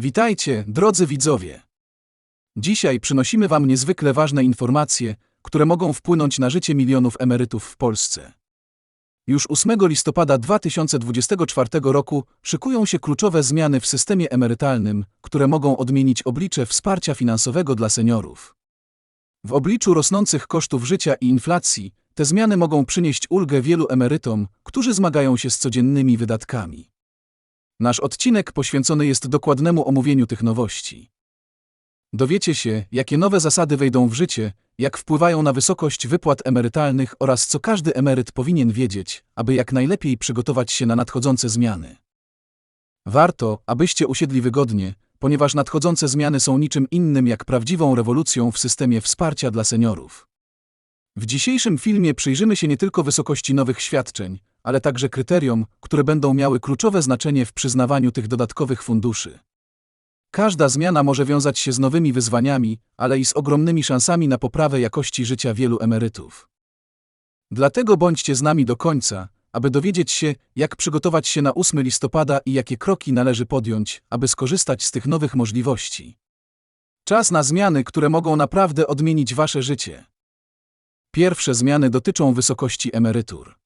Witajcie, drodzy widzowie. Dzisiaj przynosimy Wam niezwykle ważne informacje, które mogą wpłynąć na życie milionów emerytów w Polsce. Już 8 listopada 2024 roku szykują się kluczowe zmiany w systemie emerytalnym, które mogą odmienić oblicze wsparcia finansowego dla seniorów. W obliczu rosnących kosztów życia i inflacji, te zmiany mogą przynieść ulgę wielu emerytom, którzy zmagają się z codziennymi wydatkami. Nasz odcinek poświęcony jest dokładnemu omówieniu tych nowości. Dowiecie się, jakie nowe zasady wejdą w życie, jak wpływają na wysokość wypłat emerytalnych oraz co każdy emeryt powinien wiedzieć, aby jak najlepiej przygotować się na nadchodzące zmiany. Warto, abyście usiedli wygodnie, ponieważ nadchodzące zmiany są niczym innym jak prawdziwą rewolucją w systemie wsparcia dla seniorów. W dzisiejszym filmie przyjrzymy się nie tylko wysokości nowych świadczeń, ale także kryterium, które będą miały kluczowe znaczenie w przyznawaniu tych dodatkowych funduszy. Każda zmiana może wiązać się z nowymi wyzwaniami, ale i z ogromnymi szansami na poprawę jakości życia wielu emerytów. Dlatego bądźcie z nami do końca, aby dowiedzieć się, jak przygotować się na 8 listopada i jakie kroki należy podjąć, aby skorzystać z tych nowych możliwości. Czas na zmiany, które mogą naprawdę odmienić Wasze życie. Pierwsze zmiany dotyczą wysokości emerytur.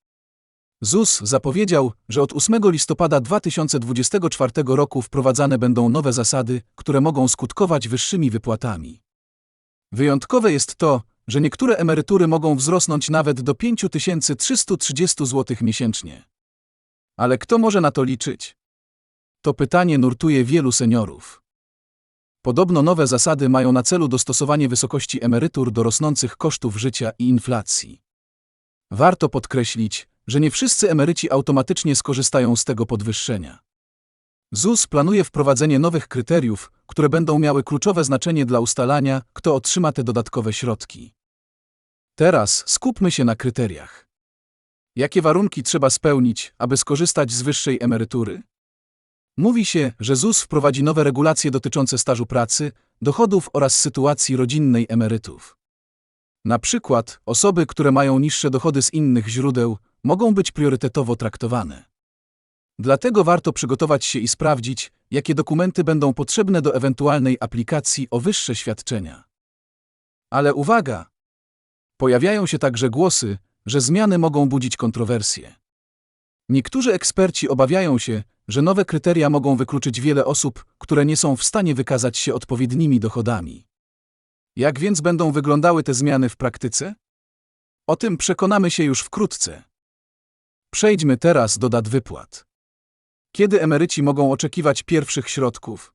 ZUS zapowiedział, że od 8 listopada 2024 roku wprowadzane będą nowe zasady, które mogą skutkować wyższymi wypłatami. Wyjątkowe jest to, że niektóre emerytury mogą wzrosnąć nawet do 5330 zł miesięcznie. Ale kto może na to liczyć? To pytanie nurtuje wielu seniorów. Podobno nowe zasady mają na celu dostosowanie wysokości emerytur do rosnących kosztów życia i inflacji. Warto podkreślić, że nie wszyscy emeryci automatycznie skorzystają z tego podwyższenia. ZUS planuje wprowadzenie nowych kryteriów, które będą miały kluczowe znaczenie dla ustalania, kto otrzyma te dodatkowe środki. Teraz skupmy się na kryteriach. Jakie warunki trzeba spełnić, aby skorzystać z wyższej emerytury? Mówi się, że ZUS wprowadzi nowe regulacje dotyczące stażu pracy, dochodów oraz sytuacji rodzinnej emerytów. Na przykład osoby, które mają niższe dochody z innych źródeł, mogą być priorytetowo traktowane. Dlatego warto przygotować się i sprawdzić, jakie dokumenty będą potrzebne do ewentualnej aplikacji o wyższe świadczenia. Ale uwaga! Pojawiają się także głosy, że zmiany mogą budzić kontrowersje. Niektórzy eksperci obawiają się, że nowe kryteria mogą wykluczyć wiele osób, które nie są w stanie wykazać się odpowiednimi dochodami. Jak więc będą wyglądały te zmiany w praktyce? O tym przekonamy się już wkrótce. Przejdźmy teraz do dat wypłat. Kiedy emeryci mogą oczekiwać pierwszych środków?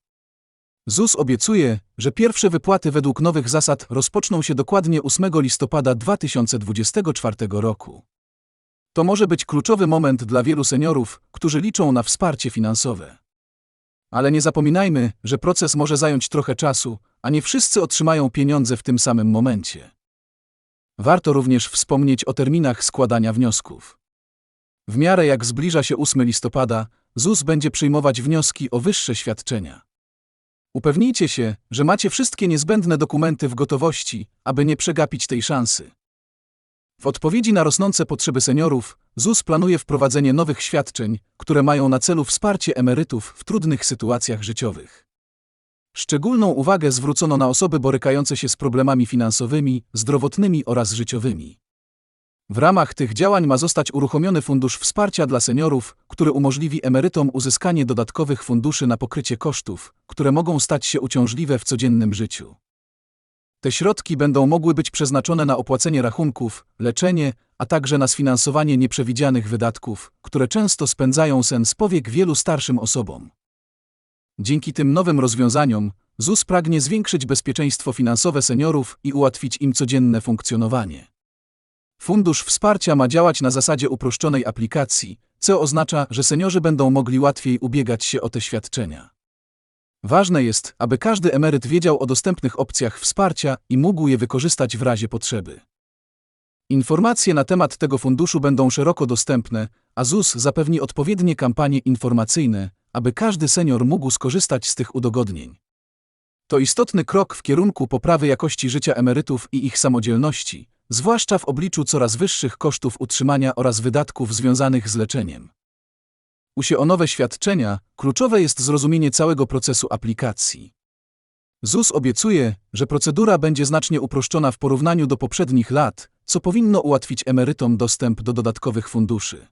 ZUS obiecuje, że pierwsze wypłaty według nowych zasad rozpoczną się dokładnie 8 listopada 2024 roku. To może być kluczowy moment dla wielu seniorów, którzy liczą na wsparcie finansowe. Ale nie zapominajmy, że proces może zająć trochę czasu, a nie wszyscy otrzymają pieniądze w tym samym momencie. Warto również wspomnieć o terminach składania wniosków. W miarę jak zbliża się 8 listopada, ZUS będzie przyjmować wnioski o wyższe świadczenia. Upewnijcie się, że macie wszystkie niezbędne dokumenty w gotowości, aby nie przegapić tej szansy. W odpowiedzi na rosnące potrzeby seniorów, ZUS planuje wprowadzenie nowych świadczeń, które mają na celu wsparcie emerytów w trudnych sytuacjach życiowych. Szczególną uwagę zwrócono na osoby borykające się z problemami finansowymi, zdrowotnymi oraz życiowymi. W ramach tych działań ma zostać uruchomiony Fundusz Wsparcia dla Seniorów, który umożliwi emerytom uzyskanie dodatkowych funduszy na pokrycie kosztów, które mogą stać się uciążliwe w codziennym życiu. Te środki będą mogły być przeznaczone na opłacenie rachunków, leczenie, a także na sfinansowanie nieprzewidzianych wydatków, które często spędzają sen z powiek wielu starszym osobom. Dzięki tym nowym rozwiązaniom, ZUS pragnie zwiększyć bezpieczeństwo finansowe seniorów i ułatwić im codzienne funkcjonowanie. Fundusz Wsparcia ma działać na zasadzie uproszczonej aplikacji, co oznacza, że seniorzy będą mogli łatwiej ubiegać się o te świadczenia. Ważne jest, aby każdy emeryt wiedział o dostępnych opcjach wsparcia i mógł je wykorzystać w razie potrzeby. Informacje na temat tego funduszu będą szeroko dostępne, a ZUS zapewni odpowiednie kampanie informacyjne, aby każdy senior mógł skorzystać z tych udogodnień. To istotny krok w kierunku poprawy jakości życia emerytów i ich samodzielności, zwłaszcza w obliczu coraz wyższych kosztów utrzymania oraz wydatków związanych z leczeniem. u nowe świadczenia, kluczowe jest zrozumienie całego procesu aplikacji. ZUS obiecuje, że procedura będzie znacznie uproszczona w porównaniu do poprzednich lat, co powinno ułatwić emerytom dostęp do dodatkowych funduszy.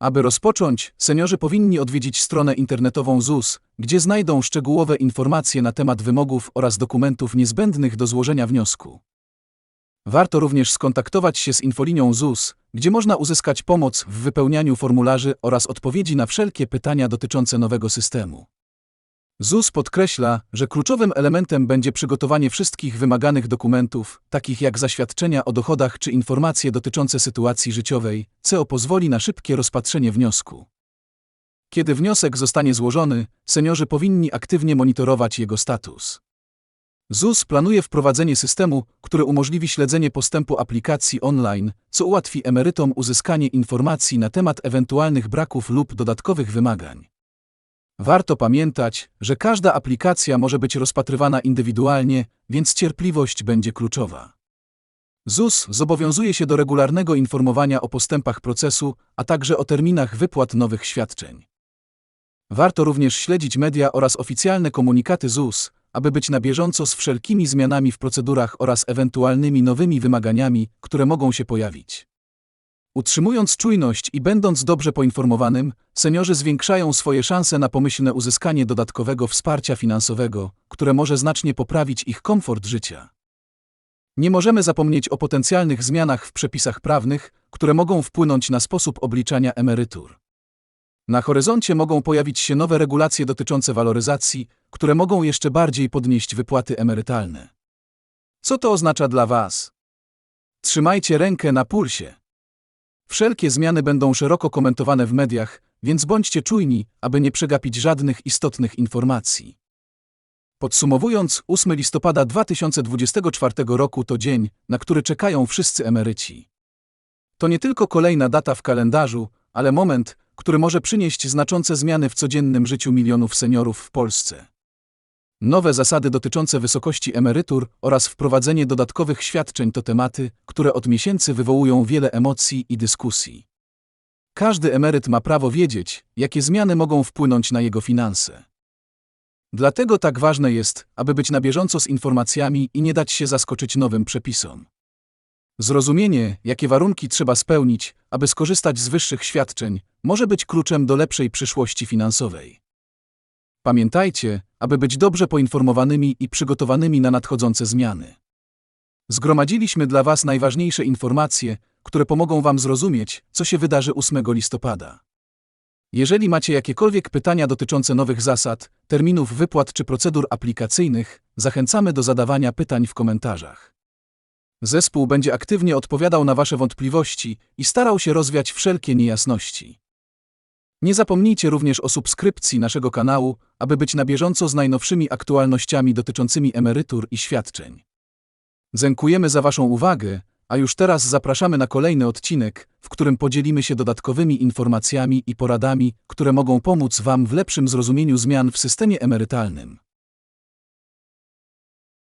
Aby rozpocząć, seniorzy powinni odwiedzić stronę internetową ZUS, gdzie znajdą szczegółowe informacje na temat wymogów oraz dokumentów niezbędnych do złożenia wniosku. Warto również skontaktować się z infolinią ZUS, gdzie można uzyskać pomoc w wypełnianiu formularzy oraz odpowiedzi na wszelkie pytania dotyczące nowego systemu. ZUS podkreśla, że kluczowym elementem będzie przygotowanie wszystkich wymaganych dokumentów, takich jak zaświadczenia o dochodach czy informacje dotyczące sytuacji życiowej, co pozwoli na szybkie rozpatrzenie wniosku. Kiedy wniosek zostanie złożony, seniorzy powinni aktywnie monitorować jego status. ZUS planuje wprowadzenie systemu, który umożliwi śledzenie postępu aplikacji online, co ułatwi emerytom uzyskanie informacji na temat ewentualnych braków lub dodatkowych wymagań. Warto pamiętać, że każda aplikacja może być rozpatrywana indywidualnie, więc cierpliwość będzie kluczowa. ZUS zobowiązuje się do regularnego informowania o postępach procesu, a także o terminach wypłat nowych świadczeń. Warto również śledzić media oraz oficjalne komunikaty ZUS, aby być na bieżąco z wszelkimi zmianami w procedurach oraz ewentualnymi nowymi wymaganiami, które mogą się pojawić. Utrzymując czujność i będąc dobrze poinformowanym, seniorzy zwiększają swoje szanse na pomyślne uzyskanie dodatkowego wsparcia finansowego, które może znacznie poprawić ich komfort życia. Nie możemy zapomnieć o potencjalnych zmianach w przepisach prawnych, które mogą wpłynąć na sposób obliczania emerytur. Na horyzoncie mogą pojawić się nowe regulacje dotyczące waloryzacji, które mogą jeszcze bardziej podnieść wypłaty emerytalne. Co to oznacza dla Was? Trzymajcie rękę na pulsie. Wszelkie zmiany będą szeroko komentowane w mediach, więc bądźcie czujni, aby nie przegapić żadnych istotnych informacji. Podsumowując, 8 listopada 2024 roku to dzień, na który czekają wszyscy emeryci. To nie tylko kolejna data w kalendarzu, ale moment, który może przynieść znaczące zmiany w codziennym życiu milionów seniorów w Polsce. Nowe zasady dotyczące wysokości emerytur oraz wprowadzenie dodatkowych świadczeń to tematy, które od miesięcy wywołują wiele emocji i dyskusji. Każdy emeryt ma prawo wiedzieć, jakie zmiany mogą wpłynąć na jego finanse. Dlatego tak ważne jest, aby być na bieżąco z informacjami i nie dać się zaskoczyć nowym przepisom. Zrozumienie, jakie warunki trzeba spełnić, aby skorzystać z wyższych świadczeń, może być kluczem do lepszej przyszłości finansowej. Pamiętajcie, aby być dobrze poinformowanymi i przygotowanymi na nadchodzące zmiany. Zgromadziliśmy dla Was najważniejsze informacje, które pomogą Wam zrozumieć, co się wydarzy 8 listopada. Jeżeli macie jakiekolwiek pytania dotyczące nowych zasad, terminów wypłat czy procedur aplikacyjnych, zachęcamy do zadawania pytań w komentarzach. Zespół będzie aktywnie odpowiadał na Wasze wątpliwości i starał się rozwiać wszelkie niejasności. Nie zapomnijcie również o subskrypcji naszego kanału, aby być na bieżąco z najnowszymi aktualnościami dotyczącymi emerytur i świadczeń. Dziękujemy za Waszą uwagę, a już teraz zapraszamy na kolejny odcinek, w którym podzielimy się dodatkowymi informacjami i poradami, które mogą pomóc Wam w lepszym zrozumieniu zmian w systemie emerytalnym.